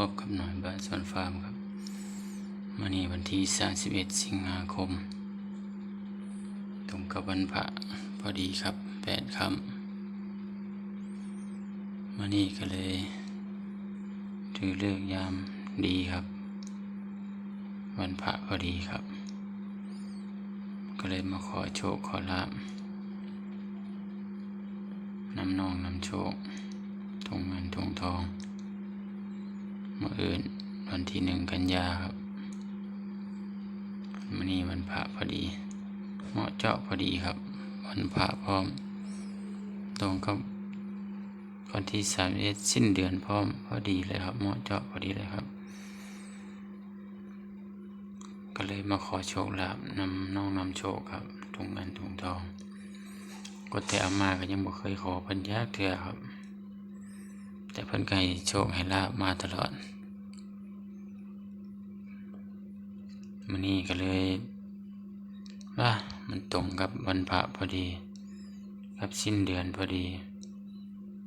พบกับหน่อยบ้านสวนฟาร์มครับวันนี้วันที่ 31 สิงหาคม ตรงกับวันพระพอดีครับแปดคำวันนี้ก็เลยถือเลือกยามดีครับ วันพระพอดีครับ ก็เลยมาขอโชคขอลาบน้ำนองน้ำโชคทงเงินทงทองเมื่ออื่นวันที่หนึ่งกันยาครับวันนี้วันพระพอดี เหมาะเจาะพอดีครับ วันพระพร้อม ตรงกับวันที่สามเอ็ดสิ้นเดือนพร้อมพอดีเลยครับ เหมาะเจาะพอดีเลยครับ ก็เลยมาขอโชคลาภนำน้องนำโชคครับถุงเงินถุงทอง ก็แต่อามาก็ยังบ่เคยขอพิ่นยากเทื่อครับ แต่เพิ่นก็ให้โชคให้ลาบมาตลอดมื้อนี้ก็เลยว่ามันตรงกับวันพระพอดี กับสิ้นเดือนพอดี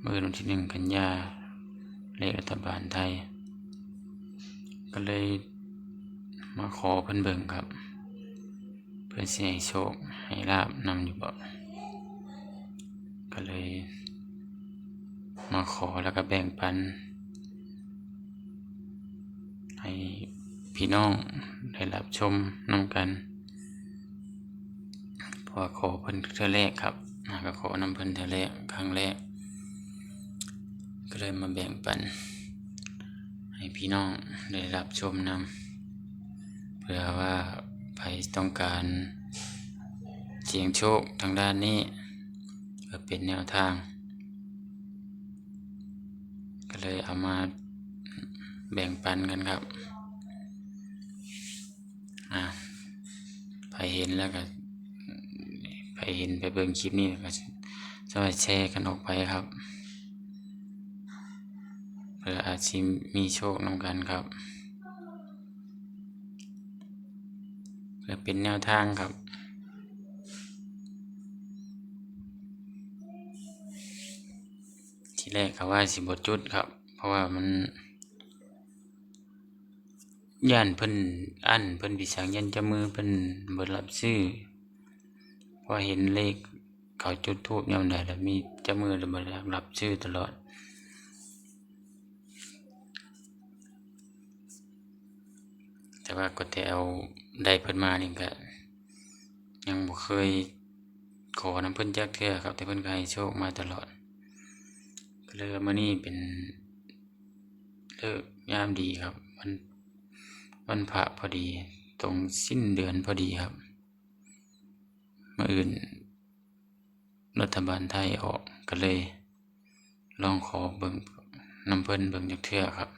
เมื้อวันที่หนึ่งกันยาเลขรัฐบาลไทย ก็เลยมาขอเพิ่นเบิ่งครับ เพื่อเสิให้โชคให้ลาบนำอยู่บ่ก็เลย มาขอแล้วก็แบ่งปัน ให้พี่น้องได้รับชมนำกันพอขอเพิ่นเธอแรกครับอ่าก็ขอนำเพิ่นเธอแรกครั้งแรก ก็เลยมาแบ่งปัน ให้พี่น้องได้รับชมนำเพื่อว่าใครต้องการเสี่ยงโชคทางด้านนี้เพื่อเป็นแนวทาง ก็เลยเอามาแบ่งปันกันครับอ่าไปเห็นแล้วก็ไปเห็นไปเบิ่งคลิปนี้ก็จะไปแชร์กันออกไปครับเพื่ออาจจะมีโชคนำกันครับเพื่อเป็นแนวทางครับ แรกก็ว่าสิบจุดครับ เพราะว่ามันย่านเพิ่นอันเพิ่นพิสังยันจะมือเพิ่นบ่รับซื้อพอเห็นเลขเขาจุดทูบยามใดแล้วมีจะมือแล้วบ่รับซื้อตลอดแต่ว่าก็แต่เอาได้เพิ่นมานี่ก็ยังบ่เคยขอน้ำเพิ่นจักเทื่อครับ แต่เพิ่นก็ให้โชคมาตลอด เลยว่ามื้อนี้เป็นเลิกยามดีครับวันวันพระพอดี ตรงสิ้นเดือนพอดีครับมื่ออื่น รัฐบาลไทยออกก็เลย ลองขอเบิ่งนำเพิ่นเบิ่งจักเทือครับ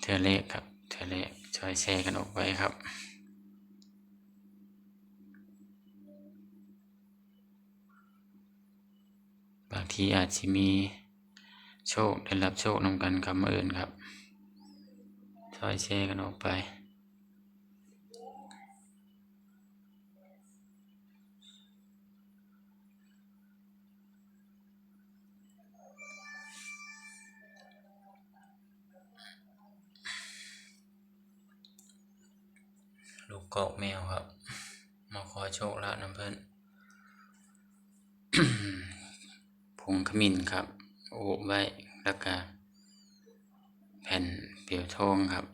เทือแรกครับ เทือแรกช่วยแชร์กันออกไปครับ บางทีอาจจะมีโชคได้รับโชคนำกันคำอื่นครับช่วยแชร์กันออกไปลูกกอกแมวครับ มาขอโชคลาภน้ำเพิ่อน ผ งขมิ้นครับโอบไว้แล้วก็แผ่นเปียวทองครับ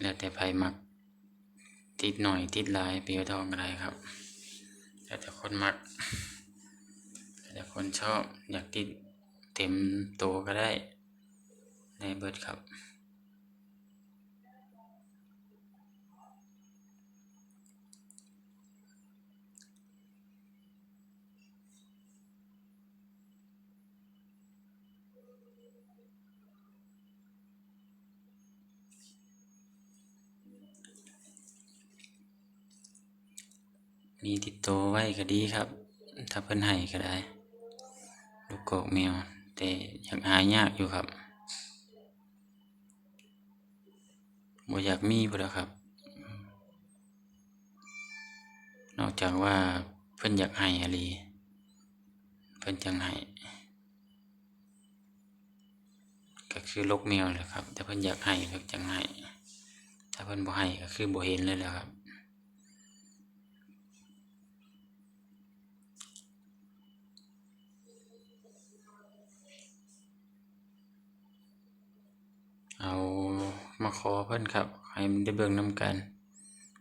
แล้วแต่ไผมักติดหน่อยติดหลายเปียวทองก็ได้ครับ แล้วแต่คนมักแล้วแต่คนชอบอยากติดเต็มโตวก็ได้ในเบิดครับ มีติดตัวไว้ก็ดีครับ ถ้าเพิ่นให้ก็ได้ ลูกกอกแมว แต่ยังหายากอยู่ครับบ่อยากมีพุ่นล่ะครับ นอกจากว่าเพิ่นอยากให้อะลีเพิ่นจังให้ก็คือลกแมวแหละครับ แต่เพิ่นอยากให้เพิ่นจังให้ถ้าเพิ่นบ่ให้ก็คือบ่เห็นเลยแหละครับ มาขอเพิ่นครับ ให้มันได้เบิ่งนำกัน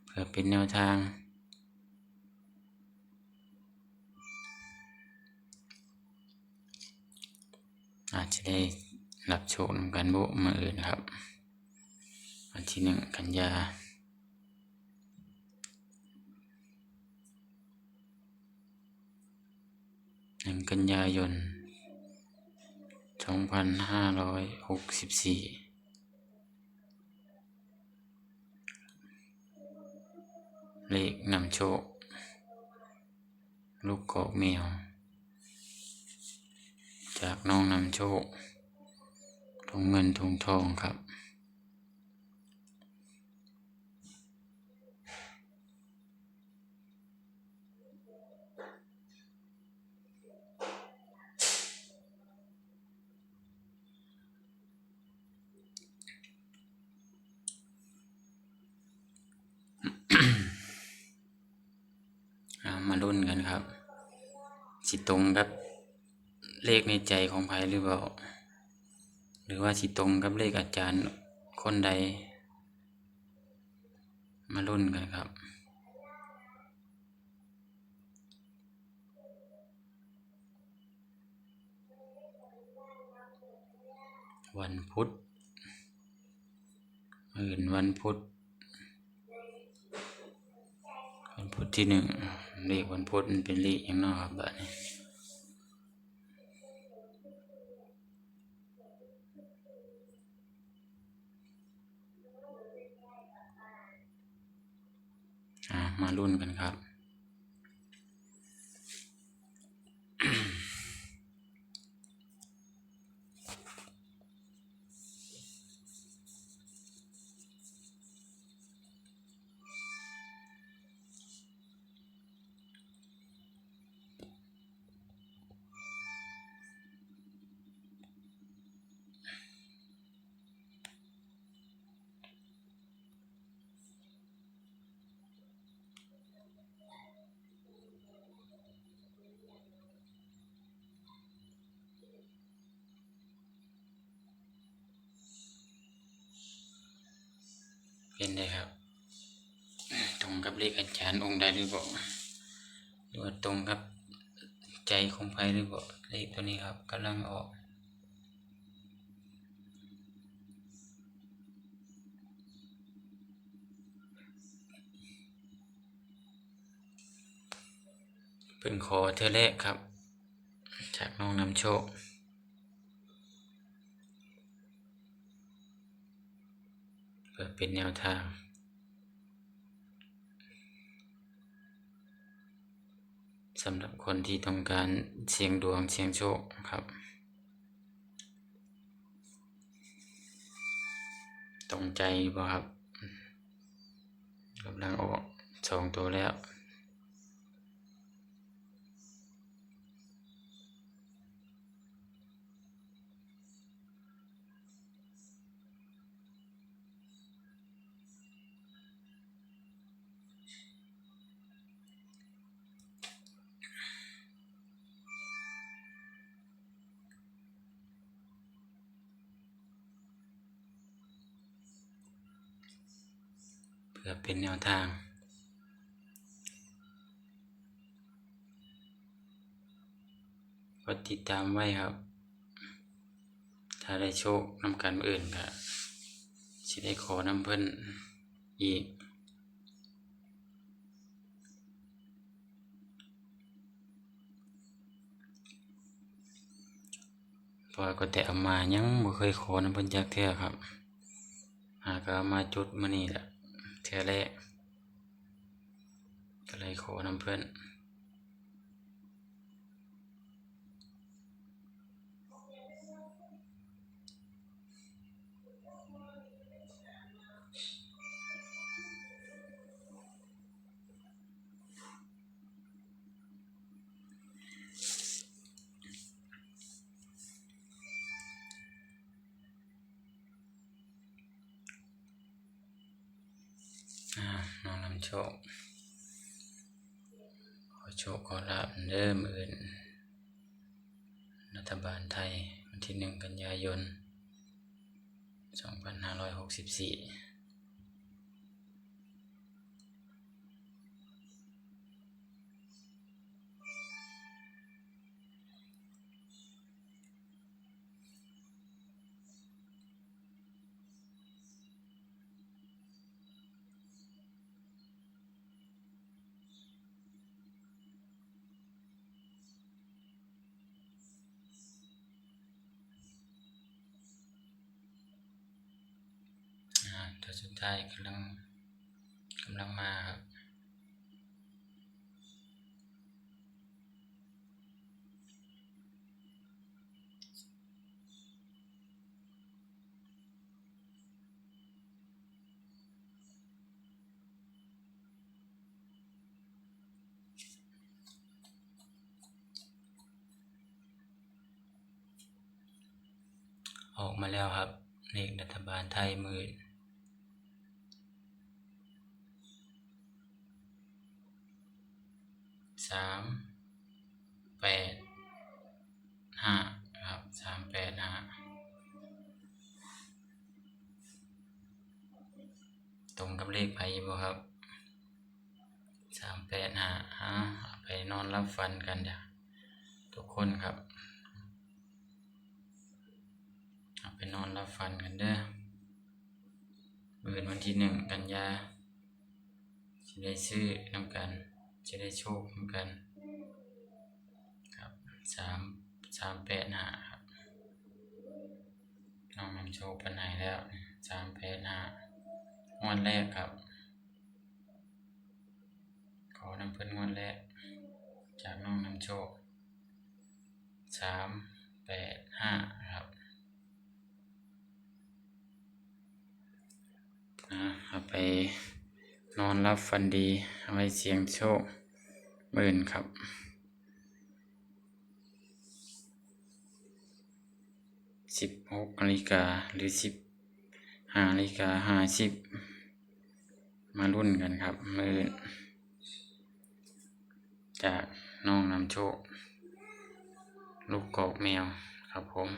เพื่อเป็นแนวทาง อาจจะได้รับโชคนำกันบุมาอื่นครับ วันที่หนึ่งกันยาหนึ่งกันยายนสองพันห้าร้อยหกสิบสี่ เลขนำโชค ลูกกอกแมว จากน้องนำโชคทงเงินทงทองครับ เอามาลุ้ นกันครับ สิตรงกับเลขในใจของไผหรือเปล่า หรือว่าสิตรงกับเลขอาจารย์คนใด มาลุ้นกันครับวันพุธอื่นวันพุธ วันพุธที่หนึ่ง เลขวันพุธมันเป็นเลขอย่างนอกครับบัดนี้มารุ่นกันครับ เป็นได้ครับ ตรงกับเลขอาจารย์องค์ใดหรือเปล่าหรือว่าตรงกับใจของไผหรือเปล่าเลขตัวนี้ครับกำลังออกเป็นขอเธอแรกครับ จากน้องนำโชค เพื่อเป็นแนวทาง สำหรับคนที่ต้องการเชียงดวงเชียงโชคครับ ตรงใจบ่ครับกำลังออกสองตัวแล้ว พื่อเป็นแนวทางกดติดตามไว้ครับ ถ้าได้โชคนำกันอื่นก็สิได้ขอนำเพิ่นอีกพราะว่าก็แต่เอามายังบ่เคยขอนำเพิ่นจักเทื่อครับ หากเอามาจุดมื้อนี้แหละ เทื่อแรกก็เลยขอนำเพื่อน โชค ขอโชคขอลาบเริ่มอื่น รัฐบาลไทย วันที่หนึ่งกันยายน 2564 ตัวสุดท้ายกำลังกำลังมาครับออกมาแล้วครับเลขรัฐบาลไทยมืออื่นสามแปดห้าครับสามแปดห้าตรงกับเลข ไพ่บ่ครับสามแปดห้าอ่าไปนอนรับฟันกันเดี๋ยวทุกคนครับไปนอนรับฟันกันเด้อมื่นวันที่หนึ่งกันยาจะได้ซื้อนำกัน จะได้โชคนำกันครับสามสามแปดห้าครับน้องนำโชคปันไหนแล้วสามแปดห้า งวดแรกครับ ขอนำเพิ่นงวดแรก จากน้องนำโชคสามแปดห้าครับอ่าเอาไปนอนรับฟันดีเอาไว้เสียงโชคหมื่นครับสิบหกนาฬิกาหรือสิบห้านาฬิกาห้าสิบ มารุ่นกันครับมื่นจากน้องนำโชค ลูกกอกแมวครับผม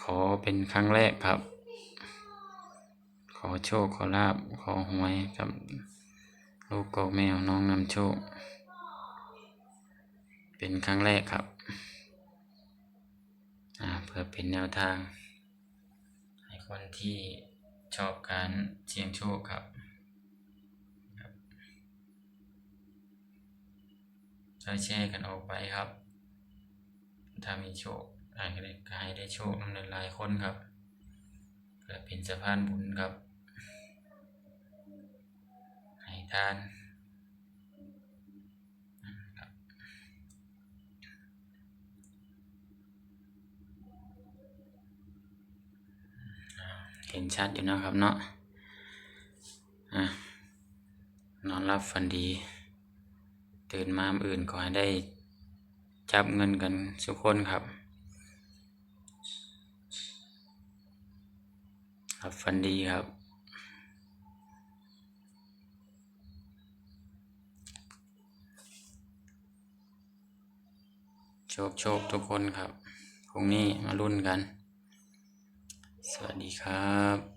ขอเป็นครั้งแรกครับ ขอโชคขอลาบขอหวยกับ ลูกกอกแมวน้องนำโชค เป็นครั้งแรกครับเพื่อเป็นแนวทาง ให้คนที่ชอบการเสี่ยงโชคครับ ช่วยแชร์กันออกไปครับ ถ้ามีโชคอาจจะได้กายได้โชคนำหลายคนครับเพื่อเป็นสะพานบุญครับ ให้ทานเห็นชัดอยู่นะครับเนาะะนอนรับฝันดี ตื่นมามอื่นขอให้ได้จับเงินกันทุกคนครับ ครับฝันดีครับโชคโชคทุกคนครับพรุ่งนี้มารุ่นกัน สวัสดีครับ